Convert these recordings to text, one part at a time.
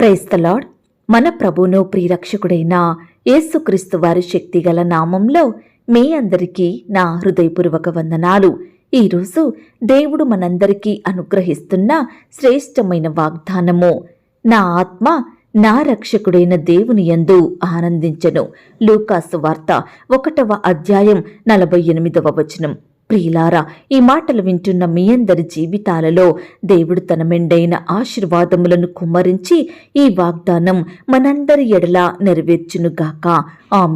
క్రైస్తలాడ్ మన ప్రభును ప్రియరక్షకుడైన యేసుక్రీస్తు వారి శక్తిగల నామంలో మీ అందరికీ నా హృదయపూర్వక వందనాలు. ఈరోజు దేవుడు మనందరికీ అనుగ్రహిస్తున్న శ్రేష్టమైన వాగ్దానము నా ఆత్మ నా రక్షకుడైన దేవుని యందు ఆనందించను. లూకాసు వార్త ఒకటవ అధ్యాయం నలభై ఎనిమిదవ వచనం. ప్రియులారా ఈ మాటలు వింటున్న మీ అందరి జీవితాలలో దేవుడు తన మెండైన ఆశీర్వాదములను కుమ్మరించి ఈ వాగ్దానం మనందరి ఎడలా నెరవేర్చునుగాక.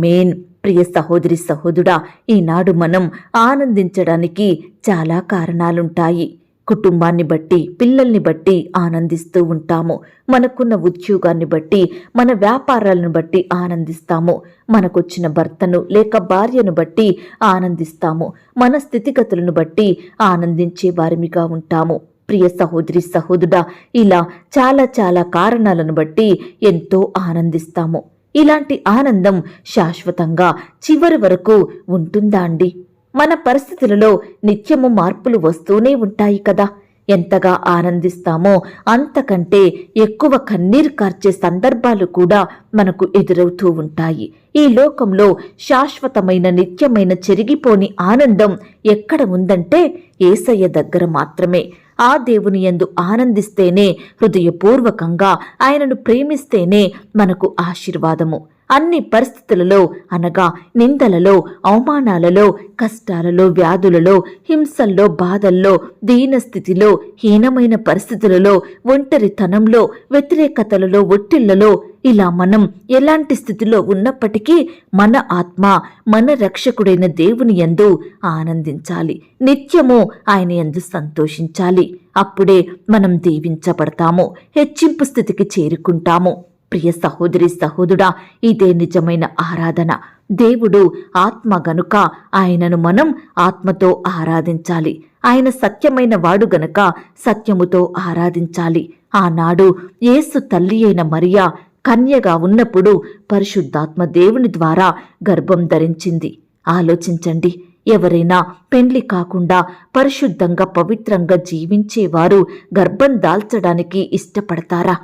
మెయిన్ ప్రియ సహోదరి సహోదుడా ఈనాడు మనం ఆనందించడానికి చాలా కారణాలుంటాయి. కుటుంబాన్ని బట్టి పిల్లల్ని బట్టి ఆనందిస్తూ ఉంటాము. మనకున్న ఉద్యోగాన్ని బట్టి మన వ్యాపారాలను బట్టి ఆనందిస్తాము. మనకొచ్చిన భర్తను లేక భార్యను బట్టి ఆనందిస్తాము. మన స్థితిగతులను బట్టి ఆనందించే వారిమిగా ఉంటాము. ప్రియ సహోదరి సహోదరుడా ఇలా చాలా చాలా కారణాలను బట్టి ఎంతో ఆనందిస్తాము. ఇలాంటి ఆనందం శాశ్వతంగా చివరి వరకు ఉంటుందా అండి? మన పరిస్థితులలో నిత్యము మార్పులు వస్తూనే ఉంటాయి కదా. ఎంతగా ఆనందిస్తామో అంతకంటే ఎక్కువ కన్నీరు కార్చే సందర్భాలు కూడా మనకు ఎదురవుతూ ఉంటాయి. ఈ లోకంలో శాశ్వతమైన నిత్యమైన చెరిగిపోని ఆనందం ఎక్కడ ఉందంటే ఏసయ్య దగ్గర మాత్రమే. ఆ దేవుని ఎందు ఆనందిస్తేనే హృదయపూర్వకంగా ఆయనను ప్రేమిస్తేనే మనకు ఆశీర్వాదము. అన్ని పరిస్థితులలో అనగా నిందలలో అవమానాలలో కష్టాలలో వ్యాధులలో హింసల్లో బాధల్లో దీనస్థితిలో హీనమైన పరిస్థితులలో ఒంటరితనంలో వ్యతిరేకతలలో ఒట్టిళ్ళలో ఇలా మనం ఎలాంటి స్థితిలో ఉన్నప్పటికీ మన ఆత్మ మన రక్షకుడైన దేవుని ఎందు ఆనందించాలి. నిత్యము ఆయన ఎందు సంతోషించాలి. అప్పుడే మనం దీవించబడతాము హెచ్చింపు స్థితికి చేరుకుంటాము. ప్రియ సహోదరి సహోదుడా ఇదే నిజమైన ఆరాధన. దేవుడు ఆత్మ గనుక ఆయనను మనం ఆత్మతో ఆరాధించాలి. ఆయన సత్యమైన వాడు గనుక సత్యముతో ఆరాధించాలి. ఆనాడు యేసు తల్లి అయిన మరియా కన్యగా ఉన్నప్పుడు పరిశుద్ధాత్మ దేవుని ద్వారా గర్భం ధరించింది. ఆలోచించండి ఎవరైనా పెండ్లి కాకుండా పరిశుద్ధంగా పవిత్రంగా జీవించేవారు గర్భం దాల్చడానికి ఇష్టపడతారా?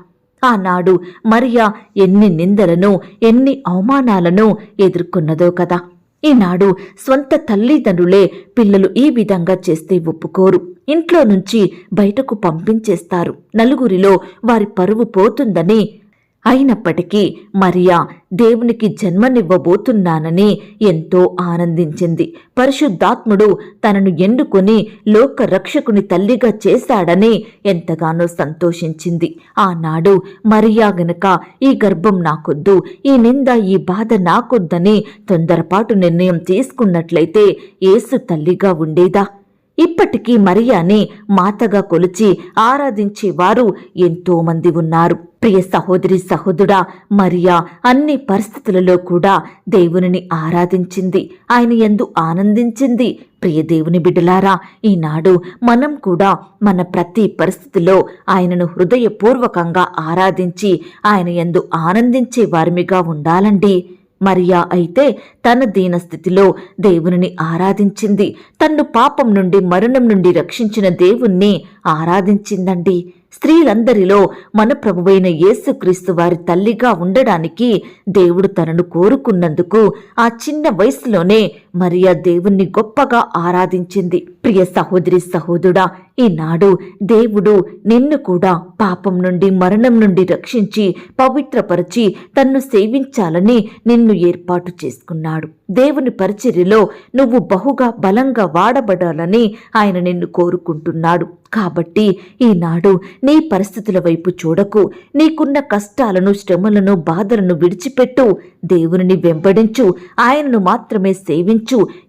ఆనాడు మరియా ఎన్ని నిందలను ఎన్ని అవమానాలను ఎదుర్కొన్నదో కదా. ఈనాడు స్వంత తల్లిదండ్రులే పిల్లలు ఈ విధంగా చేస్తే ఒప్పుకోరు. ఇంట్లో నుంచి బయటకు పంపించేస్తారు. నలుగురిలో వారి పరువు పోతుందని అయినప్పటికీ మరియా దేవునికి జన్మనివ్వబోతున్నానని ఎంతో ఆనందించింది. పరిశుద్ధాత్ముడు తనను ఎన్నుకొని లోక రక్షకుని తల్లిగా చేశాడని ఎంతగానో సంతోషించింది. ఆనాడు మరియా గనక ఈ గర్భం నాకొద్దు ఈ నింద ఈ బాధ నాకొద్దని తొందరపాటు నిర్ణయం తీసుకున్నట్లయితే ఏసు తల్లిగా ఉండేదా? ఇప్పటికీ మరియాని మాతగా కొలిచి ఆరాధించేవారు ఎంతో మంది ఉన్నారు. ప్రియ సహోదరి సహోదరుడా మరియా అన్ని పరిస్థితులలో కూడా దేవునిని ఆరాధించింది. ఆయన ఎందు ఆనందించింది. ప్రియ దేవుని బిడ్డలారా ఈనాడు మనం కూడా మన ప్రతి పరిస్థితిలో ఆయనను హృదయపూర్వకంగా ఆరాధించి ఆయన ఎందు ఆనందించే వారిమిగా ఉండాలండి. మరియా అయితే తన దీనస్థితిలో దేవుని ఆరాధించింది. తన్ను పాపం నుండి మరణం నుండి రక్షించిన దేవుణ్ణి ఆరాధించిందండి. స్త్రీలందరిలో మన ప్రభువైన యేసుక్రీస్తు వారి తల్లిగా ఉండడానికి దేవుడు తనను కోరుకున్నందుకు ఆ చిన్న వయసులోనే మరియా దేవుణ్ణి గొప్పగా ఆరాధించింది. ప్రియ సహోదరి సహోదరుడా ఈనాడు దేవుడు నిన్ను కూడా పాపం నుండి మరణం నుండి రక్షించి పవిత్రపరిచి తన్ను సేవించాలని నిన్ను ఏర్పాటు చేసుకున్నాడు. దేవుని పరిచర్యలో నువ్వు బహుగా బలంగా వాడబడాలని ఆయన నిన్ను కోరుకుంటున్నాడు. కాబట్టి ఈనాడు నీ పరిస్థితుల వైపు చూడకు. నీకున్న కష్టాలను శ్రమలను బాధలను విడిచిపెట్టు. దేవుని వెంబడించు. ఆయనను మాత్రమే సేవించు.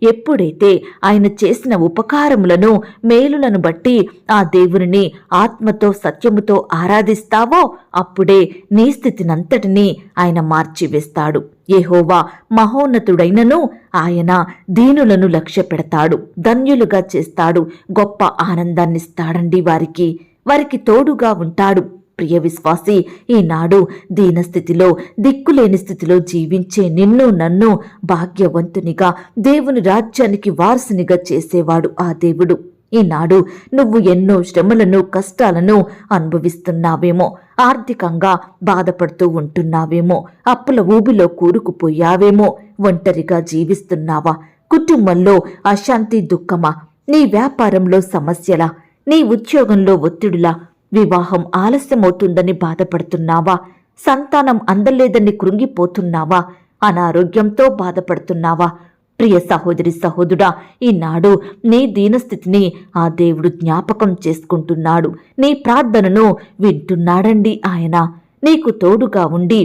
ఎప్పుడైతే ఆయన చేసిన ఉపకారములను మేలులను బట్టి ఆ దేవునిని ఆత్మతో సత్యముతో ఆరాధిస్తావో అప్పుడే నీ స్థితినంతటినీ ఆయన మార్చివేస్తాడు. యెహోవా మహోన్నతుడైనను ఆయన దీనులను లక్ష్య పెడతాడు ధన్యులుగా చేస్తాడు. గొప్ప ఆనందాన్నిస్తాడండి వారికి. వారికి తోడుగా ఉంటాడు. ప్రియ విశ్వాసి ఈనాడు దీనస్థితిలో దిక్కులేని స్థితిలో జీవించే నిన్ను నన్ను భాగ్యవంతునిగా దేవుని రాజ్యానికి వారసునిగా చేసేవాడు ఆ దేవుడు. ఈనాడు నువ్వు ఎన్నో శ్రమలను కష్టాలను అనుభవిస్తున్నావేమో ఆర్థికంగా బాధపడుతూ ఉంటున్నావేమో అప్పుల ఊబిలో కూరుకుపోయావేమో ఒంటరిగా జీవిస్తున్నావా? కుటుంబంలో అశాంతి దుఃఖమా? నీ వ్యాపారంలో సమస్యలా? నీ ఉద్యోగంలో ఒత్తిడులా? వివాహం ఆలస్యమవుతుందని బాధపడుతున్నావా? సంతానం అందలేదని కృంగిపోతున్నావా? అనారోగ్యంతో బాధపడుతున్నావా? ప్రియ సహోదరి సహోదుడా ఈనాడు నీ దీనస్థితిని ఆ దేవుడు జ్ఞాపకం చేసుకుంటున్నాడు. నీ ప్రార్థనను వింటున్నాడండి ఆయన. నీకు తోడుగా ఉండి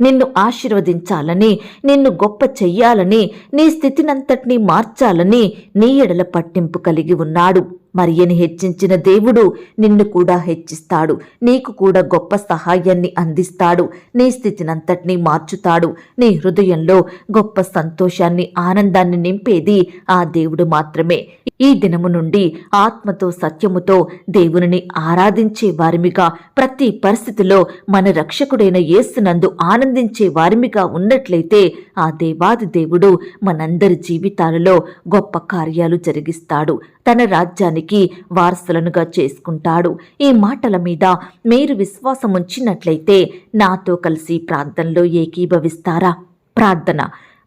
నిన్ను ఆశీర్వదించాలని నిన్ను గొప్ప చెయ్యాలని నీ స్థితినంతటినీ మార్చాలని నీ ఎడల పట్టింపు కలిగి ఉన్నాడు. మరియని హెచ్చించిన దేవుడు నిన్ను కూడా హెచ్చిస్తాడు. నీకు కూడా గొప్ప సహాయాన్ని అందిస్తాడు. నీ స్థితినంతటినీ మార్చుతాడు. నీ హృదయంలో గొప్ప సంతోషాన్ని ఆనందాన్ని నింపేది ఆ దేవుడు మాత్రమే. ఈ దినము నుండి ఆత్మతో సత్యముతో దేవునిని ఆరాధించే వారిమిగా ప్రతి పరిస్థితిలో మన రక్షకుడైన యేసునందు ఆనందించే వారిమిగా ఉన్నట్లయితే ఆ దేవాది దేవుడు మనందరి జీవితాలలో గొప్ప కార్యాలు జరిగిస్తాడు. తన రాజ్యాన్ని రాజ్యానికి వారసులనుగా చేసుకుంటాడు. ఈ మాటల మీద మీరు విశ్వాసం ఉంచినట్లయితే నాతో కలిసి ప్రార్థనలో ఏకీభవిస్తారా? ప్రార్థన.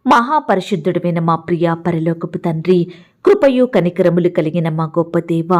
మహాపరిశుద్ధుడైన మా ప్రియ పరిలోకపు తండ్రి కృపయు కనికరములు కలిగిన మా గొప్ప దేవ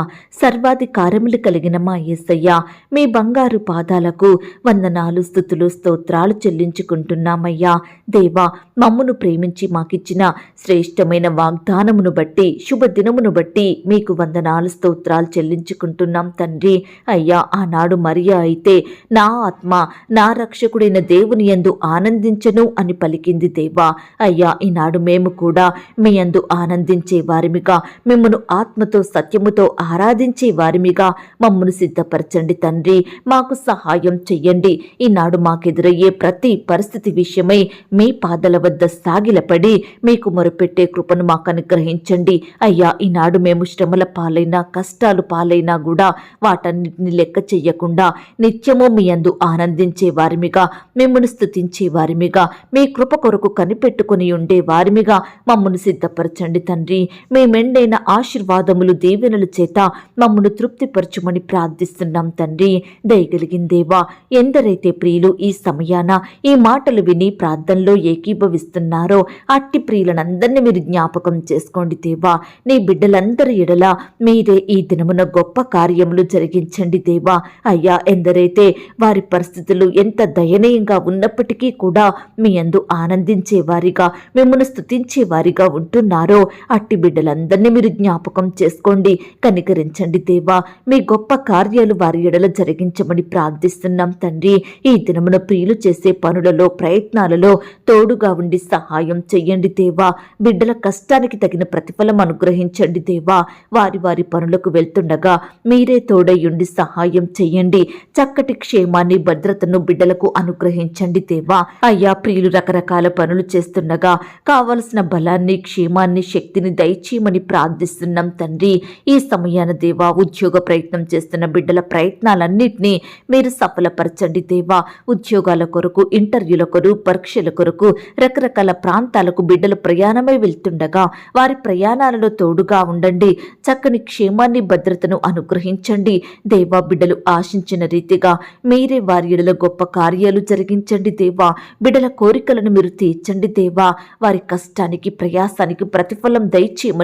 సర్వాధికారములు కలిగిన మా యేసయ్య మీ బంగారు పాదాలకు వందనాలు స్థుతులు స్తోత్రాలు చెల్లించుకుంటున్నామయ్యా. దేవా మమ్మును ప్రేమించి మాకిచ్చిన శ్రేష్టమైన వాగ్దానమును బట్టి శుభదినమును బట్టి మీకు వందనాలు స్తోత్రాలు చెల్లించుకుంటున్నాం తండ్రి. అయ్యా ఆనాడు మరియా అయితే నా ఆత్మ నా రక్షకుడైన దేవుని యందు ఆనందించను అని పలికింది దేవా. అయ్యా ఈనాడు మేము కూడా మీ యందు ఆనందించే వారి వారిమిగా మిమ్మను ఆత్మతో సత్యముతో ఆరాధించే వారిమిగా మమ్మను సిద్ధపరచండి తండ్రి మాకు సహాయం చెయ్యండి ఈనాడు మాకెదురయ్యే ప్రతి పరిస్థితి విషయమై మీ పాదల వద్ద సాగిలపడి మీకు మొరపెట్టే కృపను మాకు అనుగ్రహించండి అయ్యా ఈనాడు మేము శ్రమల పాలైనా కష్టాలు పాలైనా కూడా వాటన్నిటిని లెక్క చెయ్యకుండా నిత్యము మీ అందు ఆనందించే వారిమిగా మిమ్మల్ని స్తుతించే వారిమిగా మీ కృప కొరకు కనిపెట్టుకుని ఉండే వారిమిగా మమ్మను సిద్ధపరచండి తండ్రి మీ మెండైన ఆశీర్వాదములు దీవెనల చేత మమ్మను తృప్తిపరచుమని ప్రార్థిస్తున్నాం తండ్రి. దయగలిగిందేవా ఎందరైతే ప్రియులు ఈ సమయాన ఈ మాటలు విని ప్రార్థనలో ఏకీభవిస్తున్నారో అట్టి ప్రియులనందరినీ మీరు జ్ఞాపకం చేసుకోండి దేవా. నీ బిడ్డలందరి ఎడల మీరే ఈ దినమున గొప్ప కార్యములు జరిగించండి దేవా. అయ్యా ఎందరైతే వారి పరిస్థితులు ఎంత దయనీయంగా ఉన్నప్పటికీ కూడా మీ అందు ఆనందించే వారిగా మిమ్మల్ని స్తుతించే వారిగా ఉంటున్నారో అట్టి బిడ్డల వారందరినీ మీరు జ్ఞాపకం చేసుకోండి. కనికరించండి దేవా. మీ గొప్ప కార్యాలు వారి ఎడల జరిగించమని ప్రార్థిస్తున్నాం తండ్రి. ఈ దినమున ప్రియులు చేసే పనులలో ప్రయత్నాలలో తోడుగా ఉండి సహాయం చెయ్యండి దేవా. బిడ్డల కష్టానికి తగిన ప్రతిఫలం అనుగ్రహించండి దేవా. వారి వారి పనులకు వెళ్తుండగా మీరే తోడయ్యుండి సహాయం చెయ్యండి. చక్కటి క్షేమాన్ని భద్రతను బిడ్డలకు అనుగ్రహించండి దేవా. అయ్యా ప్రియులు రకరకాల పనులు చేస్తుండగా కావలసిన బలాన్ని క్షేమాన్ని శక్తిని దయచి దయచేయమని ప్రార్థిస్తున్నాం తండ్రి. ఈ సమయాన దేవా ఉద్యోగ ప్రయత్నం చేస్తున్న బిడ్డల ప్రయత్నాలన్నింటినీ మీరు సఫలపరచండి దేవా. ఉద్యోగాల కొరకు ఇంటర్వ్యూల కొరకు పరీక్షల కొరకు రకరకాల ప్రాంతాలకు బిడ్డలు ప్రయాణమై వెళ్తుండగా వారి ప్రయాణాలలో తోడుగా ఉండండి. చక్కని క్షేమాన్ని భద్రతను అనుగ్రహించండి. దేవా బిడ్డలు ఆశించిన రీతిగా మీరే వారి ఎడల గొప్ప కార్యాలు జరిగించండి దేవా. బిడ్డల కోరికలను మీరు తీర్చండి దేవా. వారి కష్టానికి ప్రయాసానికి ప్రతిఫలం దయచేయమని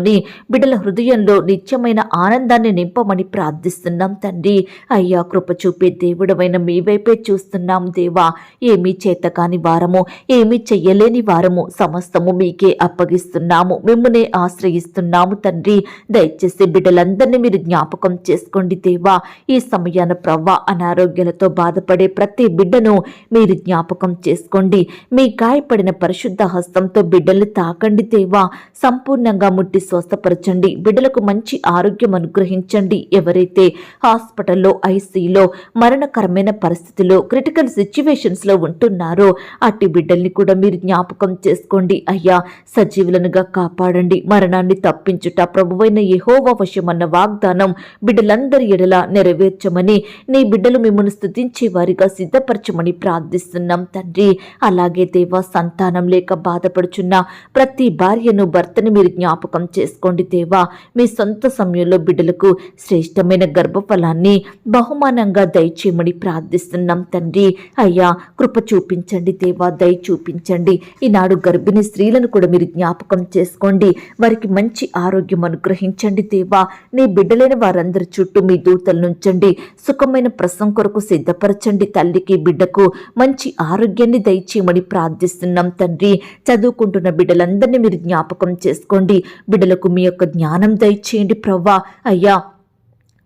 బిడ్డల హృదయంలో నిత్యమైన ఆనందాన్ని నింపమని ప్రార్థిస్తున్నాం తండ్రి. అయ్యా కృప చూపే దేవుడమైన మీ వైపే చూస్తున్నాం దేవా. ఏమీ చేతకాని వారము ఏమీ చెయ్యలేని వారము సమస్తము మీకే అప్పగిస్తున్నాము. మిమ్మల్ని ఆశ్రయిస్తున్నాము తండ్రి. దయచేసి బిడ్డలందరినీ మీరు జ్ఞాపకం చేసుకోండి దేవా. ఈ సమయాన ప్రవ్వ అనారోగ్యాలతో బాధపడే ప్రతి బిడ్డను మీరు జ్ఞాపకం చేసుకోండి. మీ గాయపడిన పరిశుద్ధ హస్తంతో బిడ్డల్ని తాకండి దేవా. సంపూర్ణంగా ముట్టి స్వస్థపరచండి. బిడ్డలకు మంచి ఆరోగ్యం అనుగ్రహించండి. ఎవరైతే హాస్పిటల్లో ఐసీలో మరణకరమైన పరిస్థితిలో క్రిటికల్ సిచ్యువేషన్స్లో ఉంటున్నారో అట్టి బిడ్డల్ని కూడా మీరు జ్ఞాపకం చేసుకోండి. అయ్యా సజీవులనుగా కాపాడండి. మరణాన్ని తప్పించుట ప్రభువైన యెహోవా వశమన్న వాగ్దానం బిడ్డలందరి ఎడల నెరవేర్చమని నీ బిడ్డలు మిమ్మల్ని స్థుతించే వారిగా సిద్ధపరచమని ప్రార్థిస్తున్నాం తండ్రి. అలాగే దేవ సంతానం లేక బాధపడుచున్న ప్రతి భార్యను భర్తను మీరు జ్ఞాపకం చేసుకోండి దేవా. మీ సొంత సమయంలో బిడ్డలకు శ్రేష్టమైన గర్భఫలాన్ని బహుమానంగా దయచేయమని ప్రార్థిస్తున్నాం తండ్రి. అయ్యా కృప చూపించండి దేవా దయ చూపించండి. ఈనాడు గర్భిణీ స్త్రీలను కూడా మీరు జ్ఞాపకం చేసుకోండి. వారికి మంచి ఆరోగ్యం అనుగ్రహించండి దేవా. నీ బిడ్డలైన వారందరి చుట్టూ మీ దూతలు నుంచండి సుఖమైన ప్రసం కొరకు సిద్ధపరచండి తల్లికి బిడ్డకు మంచి ఆరోగ్యాన్ని దయచేయమని ప్రార్థిస్తున్నాం తండ్రి. చదువుకుంటున్న బిడ్డలందరినీ మీరు జ్ఞాపకం చేసుకోండి. బిడ్డలకు మీ యొక్క జ్ఞానం దయచేయండి ప్రవ్వా. అయ్యా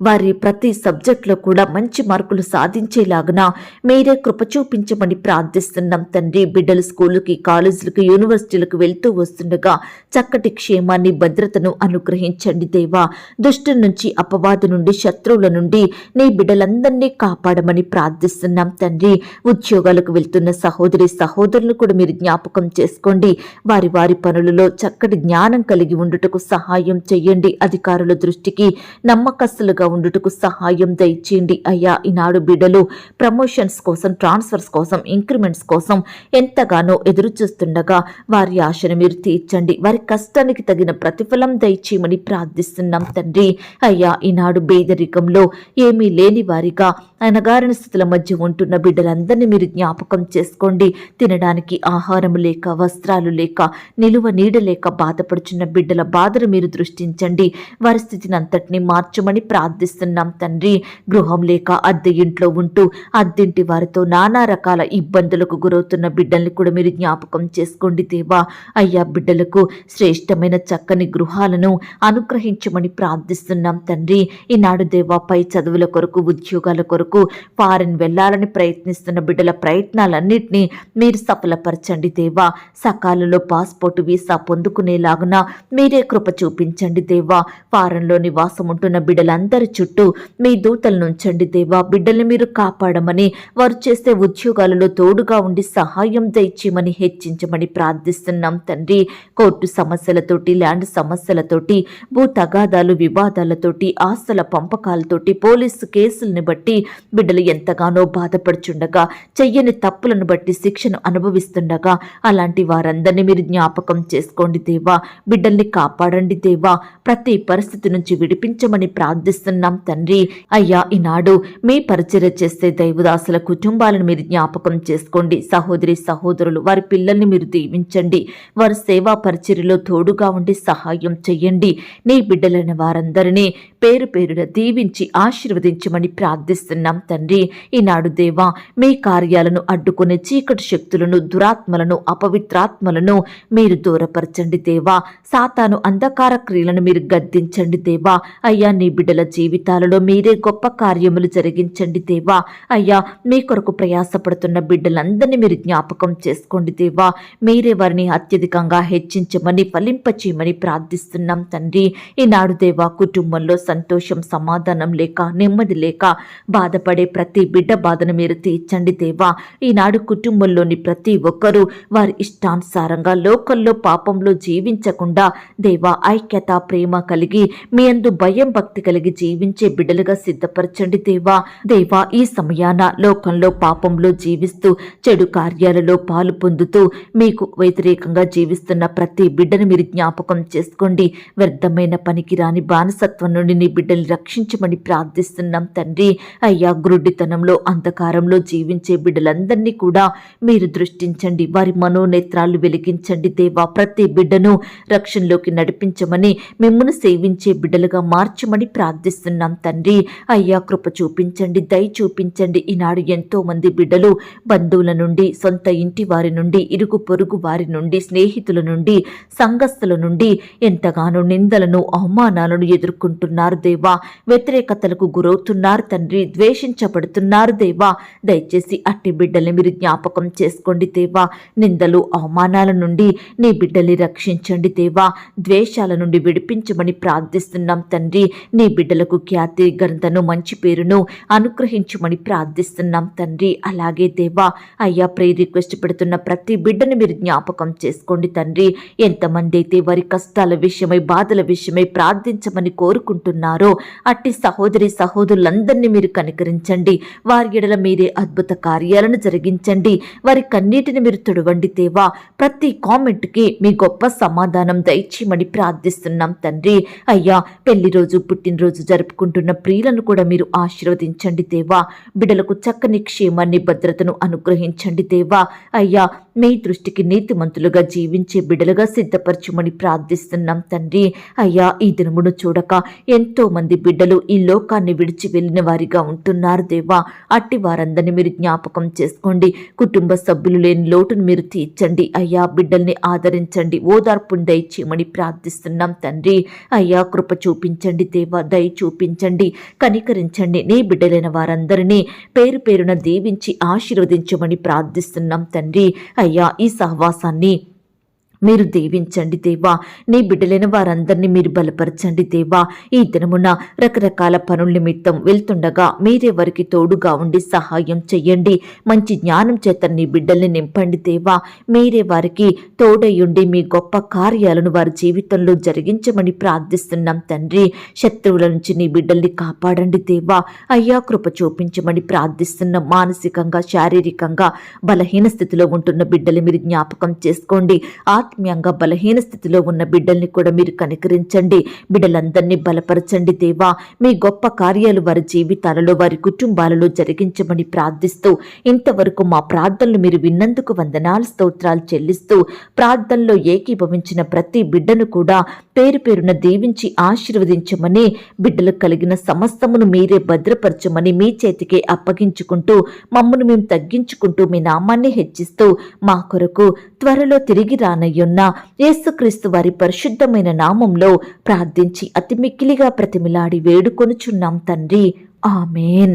వారి ప్రతి సబ్జెక్టులో కూడా మంచి మార్కులు సాధించేలాగున మీరే కృప చూపించమని ప్రార్థిస్తున్నాం తండ్రి. బిడ్డలు స్కూళ్ళకి కాలేజీలకు యూనివర్సిటీలకు వెళ్తూ వస్తుండగా చక్కటి క్షేమాన్ని భద్రతను అనుగ్రహించండి దేవా. దుష్టు నుంచి అపవాదు నుండి శత్రువుల నుండి నీ బిడ్డలందరినీ కాపాడమని ప్రార్థిస్తున్నాం తండ్రి. ఉద్యోగాలకు వెళ్తున్న సహోదరి సహోదరులు కూడా మీరు జ్ఞాపకం చేసుకోండి. వారి వారి పనులలో చక్కటి జ్ఞానం కలిగి ఉండుటకు సహాయం చేయండి. అధికారుల దృష్టికి నమ్మకస్తులుగా ఉండుటకు సహాయం దయచేయండి. అయ్యా ఈనాడు బిడ్డలు ప్రమోషన్స్ కోసం ట్రాన్స్ఫర్స్ కోసం ఇంక్రిమెంట్స్ కోసం ఎంతగానో ఎదురు చూస్తుండగా వారి ఆశను మీరు తీర్చండి. వారి కష్టానికి తగిన ప్రతిఫలం దయచేయమని ప్రార్థిస్తున్నాం తండ్రి. అయ్యా ఈనాడు పేదరికంలో ఏమీ లేని వారిగా అనగారిన స్థితుల మధ్య ఉంటున్న బిడ్డలందరినీ మీరు జ్ఞాపకం చేసుకోండి. తినడానికి ఆహారం లేక వస్త్రాలు లేక నిలువ నీడ లేక బాధపడుచున్న బిడ్డల బాధను మీరు దృష్టించండి. వారి స్థితిని అంతటిని మార్చమని ప్రార్థిస్తున్నాం తండ్రి. గృహం లేక అద్దె ఇంట్లో ఉంటూ అద్దెంటి వారితో నానా రకాల ఇబ్బందులకు గురవుతున్న బిడ్డల్ని కూడా మీరు జ్ఞాపకం చేసుకోండి దేవా. అయ్యా బిడ్డలకు శ్రేష్టమైన చక్కని గృహాలను అనుగ్రహించమని ప్రార్థిస్తున్నాం తండ్రి. ఈనాడు దేవా పై చదువుల కొరకు ఉద్యోగాల కొరకు ఫారెన్ వెళ్ళాలని ప్రయత్నిస్తున్న బిడ్డల ప్రయత్నాలన్నింటినీ మీరు సఫలపరచండి దేవా. సకాలంలో పాస్పోర్ట్ వీసా పొందుకునేలాగున మీరే కృప చూపించండి దేవా. ఫారెన్లో నివాసం ఉంటున్న బిడ్డలందరి చుట్టూ మీ దూతలు నుంచండి దేవా. బిడ్డల్ని మీరు కాపాడమని వారు చేసే ఉద్యోగాలలో తోడుగా ఉండి సహాయం దయచేయమని హెచ్చించమని ప్రార్థిస్తున్నాం తండ్రి. కోర్టు సమస్యలతోటి ల్యాండ్ సమస్యలతోటి భూ తగాదాలు వివాదాలతోటి ఆస్తుల పంపకాలతోటి పోలీసు కేసుల్ని బట్టి బిడ్డలు ఎంతగానో బాధపడుచుండగా చెయ్యని తప్పులను బట్టి శిక్షను అనుభవిస్తుండగా అలాంటి వారందరినీ మీరు జ్ఞాపకం చేసుకోండి దేవా. బిడ్డల్ని కాపాడండి దేవా. ప్రతి పరిస్థితి నుంచి విడిపించమని ప్రార్థిస్తున్నాం తండ్రి. అయ్యా ఈనాడు మీ పరిచర్య చేసే దైవదాసుల కుటుంబాలను మీరు జ్ఞాపకం చేసుకోండి. సహోదరి సహోదరులు వారి పిల్లల్ని మీరు దీవించండి. వారి సేవా పరిచర్యలో తోడుగా ఉండి సహాయం చెయ్యండి. నీ బిడ్డలైన వారందరినీ పేరు పేరున దీవించి ఆశీర్వదించమని ప్రార్థిస్తున్నాం. తండ్రి. ఈనాడు దేవా మీ కార్యాలను అడ్డుకునే చీకటి శక్తులను దురాత్మలను అపవిత్రాత్మలను మీరు దూరపరచండి దేవా. సాతాను అంధకార క్రియలను మీరు గద్దించండి దేవా. అయ్యా నీ బిడ్డల జీవితాలలో మీరే గొప్ప కార్యములు జరిగించండి దేవా. అయ్యా మీ కొరకు ప్రయాసపడుతున్న బిడ్డలందరినీ మీరు జ్ఞాపకం చేసుకోండి దేవా. మీరే వారిని అత్యధికంగా హెచ్చించమని ఫలింపచేయమని ప్రార్థిస్తున్నాం తండ్రి. ఈనాడు దేవా కుటుంబంలో సంతోషం సమాధానం లేక నెమ్మది లేక బాధ బాధపడే ప్రతి బిడ్డ బాధను మీరు తీర్చండి దేవా. ఈనాడు కుటుంబంలోని ప్రతి ఒక్కరూ వారి ఇష్టానుసారంగా లోకల్లో పాపంలో జీవించకుండా దేవా ఐక్యత ప్రేమ కలిగి మీ అందు భయం భక్తి కలిగి జీవించే బిడ్డలుగా సిద్ధపరచండి దేవా. దేవా ఈ సమయాన లోకంలో పాపంలో జీవిస్తూ చెడు కార్యాలలో పాలు పొందుతూ మీకు వ్యతిరేకంగా జీవిస్తున్న ప్రతి బిడ్డను మీరు జ్ఞాపకం చేసుకోండి. వ్యర్థమైన పనికిరాని బానిసత్వం నుండి నీ బిడ్డల్ని రక్షించమని ప్రార్థిస్తున్నాం తండ్రి. అయ్యా గ్రుడ్డితనంలో అంధకారంలో జీవించే బిడ్డలందరినీ కూడా మీరు దృష్టించండి. వారి మనోనేత్రాలు వెలిగించండి. దేవా ప్రతి బిడ్డను రక్షణలోకి నడిపించమని మిమ్మల్ని సేవించే బిడ్డలుగా మార్చమని ప్రార్థిస్తున్నాం తండ్రి. అయ్యా కృప చూపించండి దయ చూపించండి. ఈనాడు ఎంతో మంది బిడ్డలు బంధువుల నుండి సొంత ఇంటి వారి నుండి ఇరుగు పొరుగు వారి నుండి స్నేహితుల నుండి సంఘస్థుల నుండి ఎంతగానో నిందలను అవమానాలను ఎదుర్కొంటున్నారు దేవా. వ్యతిరేకతలకు గురవుతున్నారు తండ్రి. ద్వేషించబడుతున్నారు దేవా. దయచేసి అట్టి బిడ్డల్ని మీరు జ్ఞాపకం చేసుకోండి దేవా. నిందలు అవమానాల నుండి నీ బిడ్డల్ని రక్షించండి దేవా. ద్వేషాల నుండి విడిపించమని ప్రార్థిస్తున్నాం తండ్రి. నీ బిడ్డలకు ఖ్యాతి ఘనతను మంచి పేరును అనుగ్రహించమని ప్రార్థిస్తున్నాం తండ్రి. అలాగే దేవా అయ్యా ప్రే రిక్వెస్ట్ పెడుతున్న ప్రతి బిడ్డని మీరు జ్ఞాపకం చేసుకోండి తండ్రి. ఎంతమంది అయితే వారి కష్టాల విషయమై బాధల విషయమై ప్రార్థించమని కోరుకుంటున్నారో అట్టి సహోదరి సహోదరులందరినీ మీరు కనుక కనికరించండి వారి ఎడల మీరే అద్భుత కార్యాలను జరిగించండి. వారి కన్నీటిని మీరు తుడవండి దేవా. ప్రతి కామెంట్కి మీ గొప్ప సమాధానం దయచేయమని ప్రార్థిస్తున్నాం తండ్రి. అయ్యా పెళ్ళి రోజు పుట్టినరోజు జరుపుకుంటున్న ప్రియులను కూడా మీరు ఆశీర్వదించండి దేవా. బిడలకు చక్కని క్షేమాన్ని భద్రతను అనుగ్రహించండి దేవా. అయ్యా మీ దృష్టికి నీతిమంతులుగా జీవించే బిడ్డలుగా సిద్ధపరచుమని ప్రార్థిస్తున్నాం తండ్రి. అయ్యా ఈ దినమును చూడక ఎంతో మంది బిడ్డలు ఈ లోకాన్ని విడిచి వెళ్ళిన వారిగా ఉంటున్నారు దేవా. అట్టి వారందరినీ మీరు జ్ఞాపకం చేసుకోండి. కుటుంబ సభ్యులు లేని లోటును మీరు తీర్చండి. అయ్యా బిడ్డల్ని ఆదరించండి. ఓదార్పుని దయచేయమని ప్రార్థిస్తున్నాం తండ్రి. అయ్యా కృప చూపించండి దేవా దయ చూపించండి. కనికరించండి. నీ బిడ్డలైన వారందరినీ పేరు పేరున దీవించి ఆశీర్వదించమని ప్రార్థిస్తున్నాం తండ్రి. అయ్యా ఈ సహవాసాన్ని మీరు దీవించండి దేవా. నీ బిడ్డలైన వారందరినీ మీరు బలపరచండి దేవా. ఈ దినమున రకరకాల పనుల నిమిత్తం వెళ్తుండగా మీరే వారికి తోడుగా ఉండి సహాయం చెయ్యండి. మంచి జ్ఞానం చేత నీ బిడ్డల్ని నింపండి దేవా. మీరే వారికి తోడయ్యుండి మీ గొప్ప కార్యాలను వారి జీవితంలో జరిగించమని ప్రార్థిస్తున్నాం తండ్రి. శత్రువుల నుంచి నీ బిడ్డల్ని కాపాడండి దేవా. అయ్యా కృప చూపించమని ప్రార్థిస్తున్నాం. మానసికంగా శారీరకంగా బలహీన స్థితిలో ఉంటున్న బిడ్డలు మీరు జ్ఞాపకం చేసుకోండి. ఆత్మీయంగా బలహీన స్థితిలో ఉన్న బిడ్డల్ని కూడా మీరు కనికరించండి. బిడ్డలందరినీ బలపరచండి దేవా. మీ గొప్ప కార్యాలు వారి జీవితాలలో వారి కుటుంబాలలో జరిగించమని ప్రార్థిస్తూ ఇంతవరకు మా ప్రార్థనలు మీరు విన్నందుకు వందనాలు స్తోత్రాలు చెల్లిస్తూ ప్రార్థనలో ఏకీభవించిన ప్రతి బిడ్డను కూడా పేరు పేరున దీవించి ఆశీర్వదించమని బిడ్డలకు కలిగిన సమస్తమును మీరే భద్రపరచమని మీ చేతికే అప్పగించుకుంటూ మమ్మను మేము తగ్గించుకుంటూ మీ నామాన్ని హెచ్చిస్తూ మా కొరకు త్వరలో తిరిగి రానయ్య. అయ్యున్న యేసుక్రీస్తు వారి పరిశుద్ధమైన నామంలో ప్రార్థించి అతి మిక్కిలిగా ప్రతిమిలాడి వేడుకొనుచున్నాం తండ్రి. ఆమెన్.